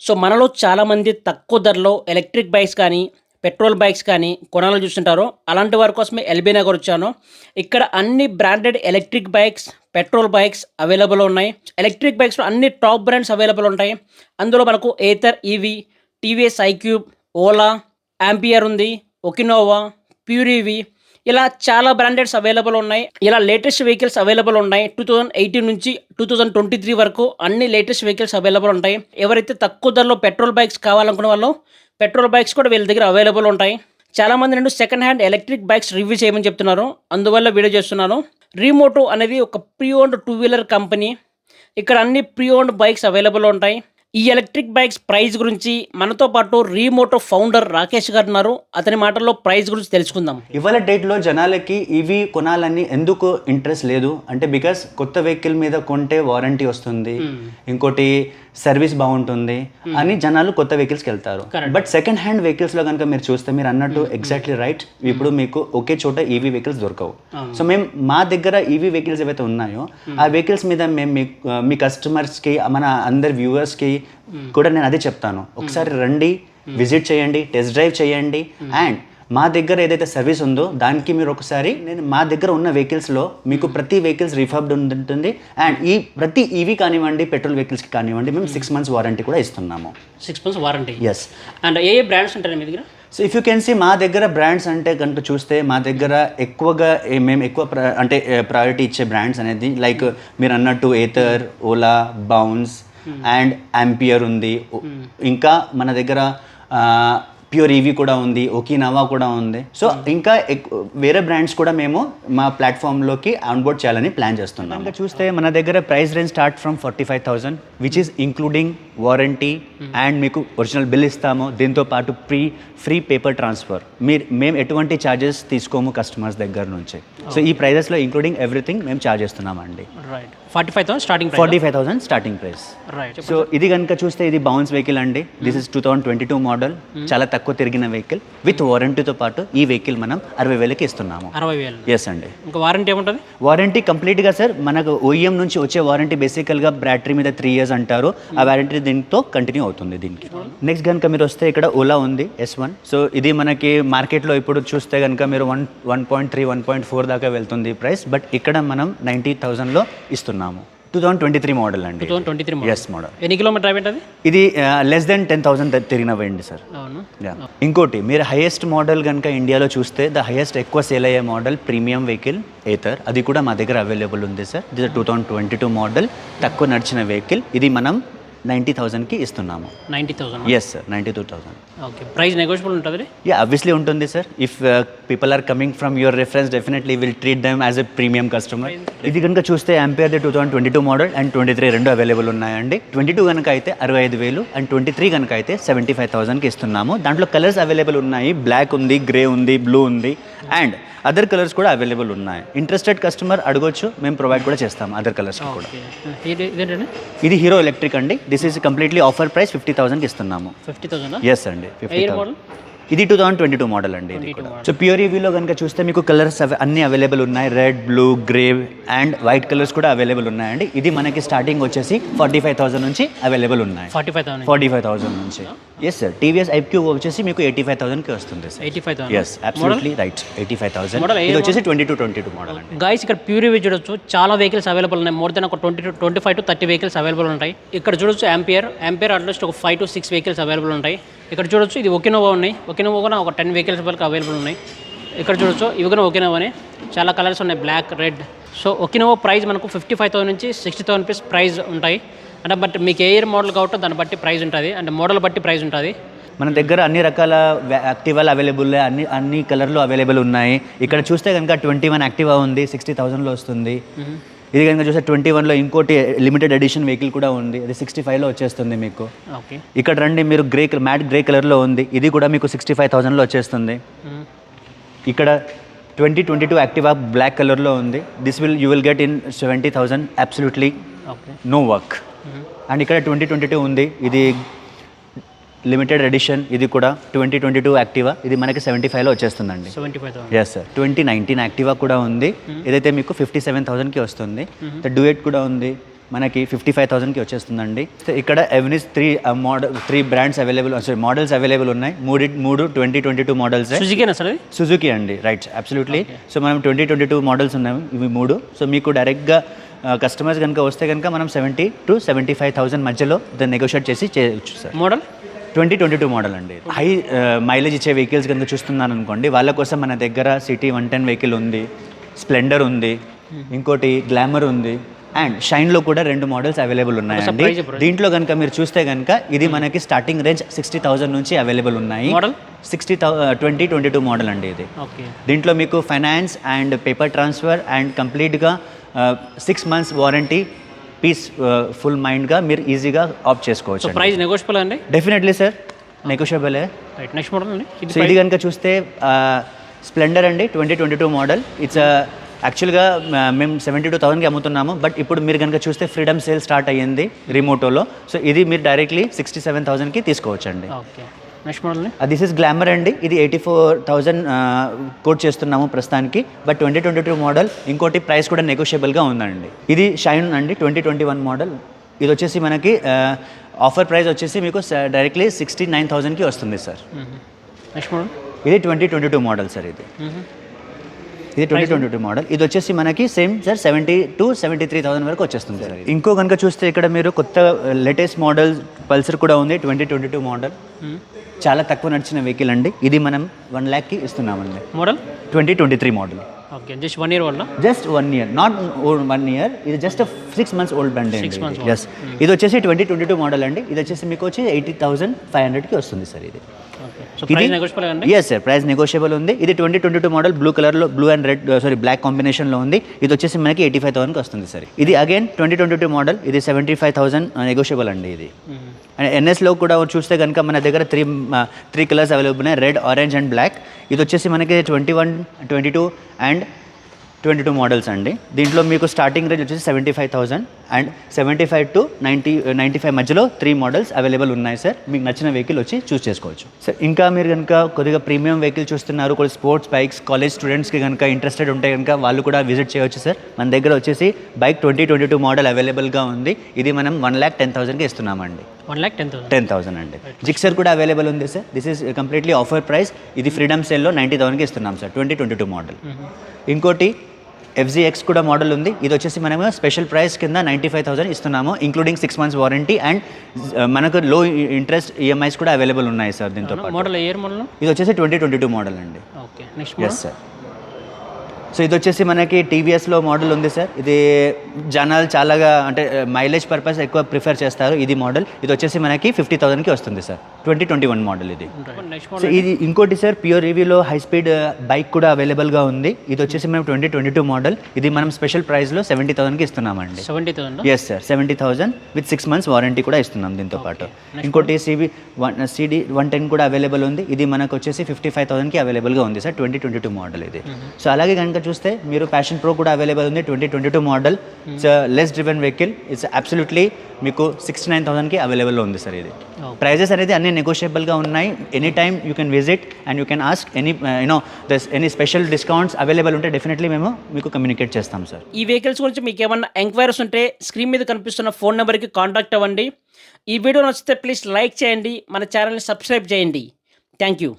So మనలో చాలామంది తక్కువ ధరలో ఎలక్ట్రిక్ బైక్స్ కానీ పెట్రోల్ బైక్స్ కానీ కొనాలని చూస్తుంటారు. అలాంటి వారి కోసమే ఎల్బీ నగర్ వచ్చాను. ఇక్కడ అన్ని branded electric bikes petrol bikes available ఉన్నాయి. ఎలక్ట్రిక్ బైక్స్లో అన్ని టాప్ బ్రాండ్స్ అవైలబుల్ ఉంటాయి. అందులో మనకు Ather EV TVS iQube Ola Ampere ఉంది ఒకినోవా ప్యూరీవీ ఇలా చాలా బ్రాండెడ్స్ అవైలబుల్ ఉన్నాయి. ఇలా లేటెస్ట్ వెహికల్స్ అవైలబుల్ ఉన్నాయి. టూ థౌజండ్ ఎయిటీన్ నుంచి టూ థౌజండ్ ట్వంటీ త్రీ వరకు అన్ని లేటెస్ట్ వెహికల్స్ అవైలబుల్ ఉంటాయి. ఎవరైతే తక్కువ ధరలో పెట్రోల్ బైక్స్ కావాలనుకునే వాళ్ళు పెట్రోల్ బైక్స్ కూడా వీళ్ళ దగ్గర అవైలబుల్ ఉంటాయి. చాలా మంది నేను second hand electric bikes review చేయమని చెప్తున్నారు. అందువల్ల వీడియో చేస్తున్నాను. రీమోటో అనేది ఒక pre owned two wheeler company ఇక్కడ అన్ని ప్రీ ఓన్డ్ బైక్స్ అవైలబుల్ ఉంటాయి. ఈ ఎలక్ట్రిక్ బైక్స్ ప్రైస్ గురించి మనతో పాటు రీమోటో ఫౌండర్ రాకేష్ గారు ఉన్నారు. అతని మాటల్లో ప్రైస్ గురించి తెలుసుకుందాం. ఇవాళ డేట్లో జనాలకి ఇవి కొనాలని ఎందుకు ఇంట్రెస్ట్ లేదు? అంటే బికాస్ కొత్త వెహికల్ మీద కొంటే వారంటీ వస్తుంది. ఇంకోటి సర్వీస్ బాగుంటుంది అని జనాలు కొత్త వెహికల్స్కి వెళ్తారు. బట్ సెకండ్ హ్యాండ్ వెహికల్స్లో కనుక మీరు చూస్తే మీరు అన్నట్టు ఎగ్జాక్ట్లీ రైట్ ఇప్పుడు మీకు ఒకే చోట ఈవీ వెహికల్స్ దొరకవు. సో మేము మా దగ్గర ఈవీ వెహికల్స్ ఏవైతే ఉన్నాయో ఆ వెహికల్స్ మీద మేము మీ మీ కస్టమర్స్కి మన అందరి వ్యూవర్స్కి కూడా నేను అదే చెప్తాను. ఒకసారి రండి విజిట్ చేయండి టెస్ట్ డ్రైవ్ చేయండి అండ్ మా దగ్గర ఏదైతే సర్వీస్ ఉందో దానికి మీరు ఒకసారి నేను మా దగ్గర ఉన్న వెహికల్స్లో మీకు ప్రతి వెహికల్స్ రిఫర్బ్డ్ ఉంటుంది. అండ్ ఈ ప్రతి ఈవీ కానివ్వండి పెట్రోల్ వెహికల్స్కి కానివ్వండి మేము సిక్స్ మంత్స్ వారంటీ కూడా ఇస్తున్నాము. Six months warranty yes and ఏ ఏ బ్రాండ్స్ ఉంటాయి మీ దగ్గర? So if you can see మా దగ్గర బ్రాండ్స్ అంటే కనుక చూస్తే మా దగ్గర ఎక్కువగా మేము ఎక్కువ ప్ర- అంటే ప్రయారిటీ ఇచ్చే బ్రాండ్స్ అనేది లైక్ మీరు అన్నట్టు Ather Ola Bounce and Ampere ఉంది. ఓ- ఇంకా మన దగ్గర ప్యూర్ ఈవీ కూడా ఉంది ఓకినావా కూడా ఉంది. సో ఇంకా ఎక్కు- వేరే బ్రాండ్స్ కూడా మేము మా ప్లాట్ఫామ్లోకి ఆన్బోర్డ్ చేయాలని ప్లాన్ చేస్తున్నాం ఇంకా చూస్తే మన దగ్గర price range start from forty five thousand which is including warranty and మీకు ఒరిజినల్ బిల్ ఇస్తాము. దీంతో పాటు ఫ్రీ ఫ్రీ పేపర్ ట్రాన్స్ఫర్ మీరు మేము ఎటువంటి ఛార్జెస్ తీసుకోము కస్టమర్స్ దగ్గర నుంచి. సో ఈ ప్రైజెస్లో ఇంక్లూడింగ్ ఎవ్రీథింగ్ మేము ఛార్జ్ చేస్తున్నామండి. Right forty five thousand starting forty five thousand starting price right so ఇది కనుక చూస్తే ఇది బౌన్స్ వెహికల్ అండి. This is two thousand twenty two model చాలా తక్కువ తిరిగిన వెహికల్ విత్ వారంటీతో పాటు ఈ వెహికల్ మనం అరవై వేలకి ఇస్తున్నాము. అరవై వేలు. ఎస్ అండి. ఇంకా వారంటీ ఏముంటుంది? వారంటీ కంప్లీట్గా సార్ మనకు ఓఈఎం నుంచి వచ్చే వారంటీ బేసికల్గా బ్యాటరీ మీద త్రీ ఇయర్స్ అంటారు. ఆ వారంటీ దీంతో కంటిన్యూ అవుతుంది దీనికి. నెక్స్ట్ కనుక మీరు వస్తే ఇక్కడ ఓలా ఉంది ఎస్ వన్ సో ఇది మనకి మార్కెట్లో ఇప్పుడు చూస్తే కనుక మీరు one one point three one point four దాకా వెళ్తుంది ప్రైస్ బట్ ఇక్కడ మనం నైంటీ థౌసండ్లో ఇస్తున్నాము two thousand twenty three model అండి two thousand twenty three S model ఎన్ని కిలోమీటర్ అది? ఇది లెస్ దెన్ టెన్ థౌసండ్ తిరిగినవ్వండి సార్. ఇంకోటి మీరు హైయెస్ట్ మోడల్ కనుక ఇండియాలో చూస్తే ద హైయెస్ట్ ఎక్కువ సేల్ అయ్యే మోడల్ ప్రీమియం వెహికల్ ఏథర్ అది కూడా మా దగ్గర అవైలబుల్ ఉంది సార్ ఇది two thousand twenty two model తక్కువ నడిచిన వెహికల్ ఇది మనం నైంటీ థౌసండ్కి ఇస్తున్నాము. Ninety thousand yes sir ninety two thousand okay price negotiable ఉంటుంది యా అబ్వియస్లీ ఉంటుంది sir if people are coming from your reference definitely will treat them as a premium customer ఇది కనుక చూస్తే the two thousand twenty two model and twenty three రెండు available ఉన్నాయండి. Twenty two కనుక అయితే అరవై ఐదు వేలు అండ్ ట్వంటీ త్రీ కనుక అయితే సెవెంటీ ఫైవ్ థౌసండ్కి ఇస్తున్నాము. దాంట్లో కలర్స్ అవైలబుల్ ఉన్నాయి. బ్లాక్ ఉంది గ్రే ఉంది బ్లూ ఉంది అండ్ అదర్ కలర్స్ కూడా అవైలబుల్ ఉన్నాయి. ఇంట్రెస్టెడ్ కస్టమర్ అడగొచ్చు మేము ప్రొవైడ్ కూడా చేస్తాం అదర్ కలర్స్ కూడా. ఇదేంటండి? ఇది హీరో ఎలక్ట్రిక్ అండి. This is completely offer price fifty థౌసండ్కి ఇస్తున్నాము. ఫిఫ్టీ థౌసండ్ ఎస్ అండి ఫిఫ్టీ మోడల్ ఇది two thousand twenty two model అండి ఇది కూడా. సో ప్యూర్ ఈవీలో కనుక చూస్తే మీకు కలర్స్ అన్ని అవైలబుల్ ఉన్నాయి. Red blue grey and white colours కూడా అవైలబుల్ ఉన్నాయండి. ఇది మనకి స్టార్టింగ్ వచ్చేసి ఫార్టీ ఫైవ్ థౌసండ్ నుంచి అవైలబుల్ ఉన్నాయి. Forty five thousand forty five thousand నుంచి ఎస్ సార్ టీవీఎస్ ఐక్యూ వచ్చేసి మీకు ఎయిటీ ఫైవ్ థౌసండ్కి వస్తుంది sir eighty five thousand yes absolutely right eighty five thousand ఇది వచ్చేసి twenty two twenty two model అండి. గాయస్ ఇక్కడ ప్యూర్ ఇవి చూడొచ్చు. చాలా వెహికల్స్ అవైలబుల్ ఉన్నాయి. మోర్ దెన్ ఒక twenty to twenty five to thirty vehicles available ఉంటాయి. ఇక్కడ చూడొచ్చు యాంపియర్ యాంపియర్ అట్లీస్ట్ ఒక five to six vehicles available ఉంటాయి. ఇక్కడ చూడొచ్చు ఇది ఒకినోవా ఉన్నాయి. ఒకినోవా కూడా ఒక టెన్ వెహికల్స్ వరకు అవైలబుల్ ఉన్నాయి. ఇక్కడ చూడొచ్చు ఇవి కూడా ఒకినోవానే చాలా కలర్స్ ఉన్నాయి black red. So Okinawa price మనకు ఫిఫ్టీ ఫైవ్ థౌసండ్ నుంచి సిక్స్టీ థౌసండ్ రూపీస్ ప్రైస్ ఉంటాయి. అంటే బట్ మీకు ఏ ఇయర్ మోడల్ కాబట్టి దాన్ని బట్టి ప్రైస్ ఉంటుంది. అంటే మోడల్ బట్టి ప్రైస్ ఉంటుంది. మన దగ్గర అన్ని రకాల యాక్టివాలు అవైలబుల్ అన్ని అన్ని కలర్లు అవైలబుల్ ఉన్నాయి. ఇక్కడ చూస్తే కనుక ట్వంటీ వన్ యాక్టివా ఉంది సిక్స్టీ థౌసండ్లో వస్తుంది. ఇది కనుక చూస్తే ట్వంటీ వన్లో ఇంకోటి లిమిటెడ్ ఎడిషన్ వెహికల్ కూడా ఉంది. అది సిక్స్టీ ఫైవ్లో వచ్చేస్తుంది మీకు. ఓకే. ఇక్కడ రండి మీరు గ్రే మ్యాట్ గ్రే కలర్లో ఉంది. ఇది కూడా మీకు సిక్స్టీ ఫైవ్ థౌసండ్లో వచ్చేస్తుంది. ఇక్కడ twenty twenty two Activa black కలర్లో ఉంది. This will you will get in seventy thousand absolutely no work and ఇక్కడ ట్వంటీ ట్వంటీ టూ ఉంది. ఇది లిమిటెడ్ ఎడిషన్ ఇది కూడా ట్వంటీ ట్వంటీ టూ యాక్టివా? ఇది మనకి సెవెంటీ ఫైవ్లో వచ్చేస్తుందండి. Seventy five yes sir twenty nineteen Activa కూడా ఉంది. ఏదైతే మీకు ఫిఫ్టీ సెవెన్ థౌసండ్కి వస్తుంది డ్యూయట్ కూడా ఉంది. మనకి ఫిఫ్టీ ఫైవ్ థౌసండ్కి వచ్చేస్తుందండి. సో ఇక్కడ ఎవెనిస్ three model three brands available sorry models available ఉన్నాయి. మూడు మూడు twenty twenty two models Suzuki అండి రైట్ అబ్సల్యూట్లీ సో మనం ట్వంటీ ట్వంటీ టూ మోడల్స్ ఉన్నాయి ఇవి మూడు. సో మీకు డైరెక్ట్గా కస్టమర్స్ కనుక వస్తే కనుక మనం seventy to seventy five thousand మధ్యలో దాన్ని నెగోషియేట్ చేసి చేయొచ్చు sir model twenty twenty two model అండి హై మైలేజ్ ఇచ్చే వెహికల్స్ కనుక చూస్తున్నాను అనుకోండి వాళ్ళ కోసం మన దగ్గర సిటీ వన్ టెన్ వెహికల్ ఉంది స్ప్లెండర్ ఉంది ఇంకోటి గ్లామర్ ఉంది అండ్ షైన్లో కూడా రెండు మోడల్స్ అవైలబుల్ ఉన్నాయండి. దీంట్లో కనుక మీరు చూస్తే కనుక ఇది మనకి స్టార్టింగ్ రేంజ్ సిక్స్టీ థౌసండ్ నుంచి అవైలబుల్ ఉన్నాయి. Sixty thou twenty twenty two model అండి ఇది. దీంట్లో మీకు finance and paper transfer and కంప్లీట్గా six months warranty piece full మైండ్గా మీరు ఈజీగా ఆప్ చేసుకోవచ్చు ప్రైస్ నెగోషియబుల్ అండి? Definitely sir negotiable right next model అండి. ఇది కనుక చూస్తే స్ప్లెండర్ అండి twenty twenty two model it's యాక్చువల్గా మేము సెవెంటీ టూ థౌసండ్కి అమ్ముతున్నాము. బట్ ఇప్పుడు మీరు కనుక చూస్తే ఫ్రీడమ్ సేల్ స్టార్ట్ అయ్యింది రిమోటోలో. సో ఇది మీరు డైరెక్ట్లీ సిక్స్టీ సెవెన్ థౌసండ్కి తీసుకోవచ్చు అండి okay next model this is Glamour అండి. ఇది ఎయిటీ ఫోర్ థౌజండ్ కోట్ చేస్తున్నాము ప్రస్తుతానికి. But twenty twenty two model ఇంకోటి ప్రైస్ కూడా నెగోషియబుల్గా ఉందండి. ఇది షైన్ అండి ట్వంటీ ట్వంటీ వన్ మోడల్ ఇది వచ్చేసి మనకి ఆఫర్ ప్రైస్ వచ్చేసి మీకు డైరెక్ట్లీ సిక్స్టీ నైన్ థౌజండ్కి వస్తుంది సార్ నెక్స్ట్ మోడల్ ఇది twenty twenty two model sir ఇది ఇది ట్వంటీ ట్వంటీ టూ మోడల్ ఇది వచ్చేసి మనకి same sir seventy to seventy three thousand వరకు వచ్చేస్తుంది సార్. ఇంకో కనుక చూస్తే ఇక్కడ మీరు కొత్త లేటెస్ట్ మోడల్ పల్సర్ కూడా ఉంది ట్వంటీ ట్వంటీ టూ మోడల్ చాలా తక్కువ నడిచిన వెహికల్ అండి. ఇది మనం వన్ ల్యాక్కి ఇస్తున్నామండి. Model twenty twenty three model okay just one year వల్ల just one year not one year ఇది just six months old Six months అండి ఎస్ ఇది వచ్చేసి ట్వంటీ ట్వంటీ టూ మోడల్ అండి. ఇది వచ్చేసి మీకు వచ్చి ఎయిటీ థౌసండ్ ఫైవ్ హండ్రెడ్కి వస్తుంది సార్ ఇది. ఎస్ సార్ ప్రైస్ నెగోషియబుల్ ఉంది. ఇది twenty twenty two model blue కలర్లో blue and red sorry black కాంబినేషన్లో ఉంది. ఇది వచ్చేసి మనకి ఎయిటీ ఫైవ్ థౌసండ్కి వస్తుంది సార్. ఇది again twenty twenty two model ఇది సెవెంటీ ఫైవ్ థౌసండ్ నెగోషియబుల్ అండి ఇది. అండ్ ఎన్ఎస్లో కూడా చూస్తే కనుక మన దగ్గర త్రీ త్రీ కలర్స్ అవైలబుల్ ఉన్నాయి. రెడ్ ఆరెంజ్ అండ్ బ్లాక్ ఇది వచ్చేసి మనకి twenty one twenty two and twenty two models అండి. దీంట్లో మీకు స్టార్టింగ్ రేంజ్ వచ్చేసి seventy five thousand and seventy five to ninety ninety five మధ్యలో త్రీ మోడల్స్ అవైలబుల్ ఉన్నాయి సార్. మీకు నచ్చిన వెహికల్ వచ్చి చూస్ చేసుకోవచ్చు. సార్ ఇంకా మీరు కనుక కొద్దిగా ప్రీమియం వెహికల్ చూస్తున్నారు కొన్ని స్పోర్ట్స్ బైక్స్ కాలేజ్ స్టూడెంట్స్కి కనుక ఇంట్రెస్టెడ్ ఉంటే కనుక వాళ్ళు కూడా విజిట్ చేయవచ్చు సార్. మన దగ్గర వచ్చేసి bike twenty twenty two model అవైలబుల్గా ఉంది. ఇది మనం వన్ ల్యాక్ టెన్ థౌసండ్కి ఇస్తున్నామండి. One lakh ten thousand ten thousand అండి. జిక్సర్ కూడా అవైలబుల్ ఉంది sir. This is completely offer price ఇది ఫ్రీడమ్ సేల్లో నైంటీ థౌసండ్కి ఇస్తున్నాం sir twenty twenty two model ఇంకోటి ఎఫ్జీఎక్స్ కూడా మోడల్ ఉంది. ఇది వచ్చేసి మనము స్పెషల్ ప్రైస్ కింద నైంటీ ఫైవ్ థౌసండ్ ఇస్తున్నాము including six months warranty and మనకు లో ఇంట్రెస్ట్ ఈఎంఐస్ కూడా అవైలబుల్ ఉన్నాయి సార్ దీంతో మోడల్ ఇయర్ మోడల్ ఇది వచ్చేసి ట్వంటీ ట్వంటీ టూ మోడల్ అండి okay next yes sir so ఇది వచ్చేసి మనకి టీవీఎస్లో మోడల్ ఉంది సార్ ఇది జనాలు చాలాగా అంటే మైలేజ్ పర్పస్ ఎక్కువ ప్రిఫర్ చేస్తారు ఇది మోడల్ ఇది వచ్చేసి మనకి ఫిఫ్టీ థౌసండ్కి వస్తుంది sir twenty twenty one model ఇది సో ఇది ఇంకోటి సార్ ప్యూర్ రివ్యూలో హై స్పీడ్ బైక్ కూడా అవైలబుల్గా ఉంది. ఇది వచ్చేసి మనం ట్వంటీ ట్వంటీ టూ మోడల్ ఇది మనం స్పెషల్ ప్రైస్లో సెవెంటీ థౌసండ్కి ఇస్తున్నామండి. Seventy thousand yes sir seventy thousand with six months warranty కూడా ఇస్తున్నాం దీంతో పాటు. ఇంకోటి CB one CD one ten కూడా అవైలబుల్ ఉంది. ఇది మనకు వచ్చేసి ఫిఫ్టీ ఫైవ్ థౌసండ్కి అవైలబుల్గా ఉంది sir twenty twenty two model ఇది సో అలాగే కనుక చూస్తే మీరు ప్యాషన్ ప్రో కూడా అవైలబుల్ ఉంది twenty twenty two model it's less driven vehicle it's absolutely మీకు సిక్స్టీ నైన్ థౌసండ్కి అవైలబుల్లో ఉంది సార్ ఇది. ప్రైజెస్ అనేది అన్ని నెగోషియబుల్గా ఉన్నాయి. Any time you can visit and you can ask any you know thus any special discounts available ఉంటే డెఫినెట్లీ మేము మీకు కమ్యూనికేట్ చేస్తాం సార్. ఈ వెహికల్స్ గురించి మీకు ఏమన్నా ఎంక్వైరీస్ ఉంటే స్క్రీన్ మీద కనిపిస్తున్న ఫోన్ నెంబర్కి కాంటాక్ట్ అవ్వండి. ఈ వీడియో నచ్చితే ప్లీజ్ లైక్ చేయండి. మన ఛానల్ని సబ్స్క్రైబ్ చేయండి. Thank you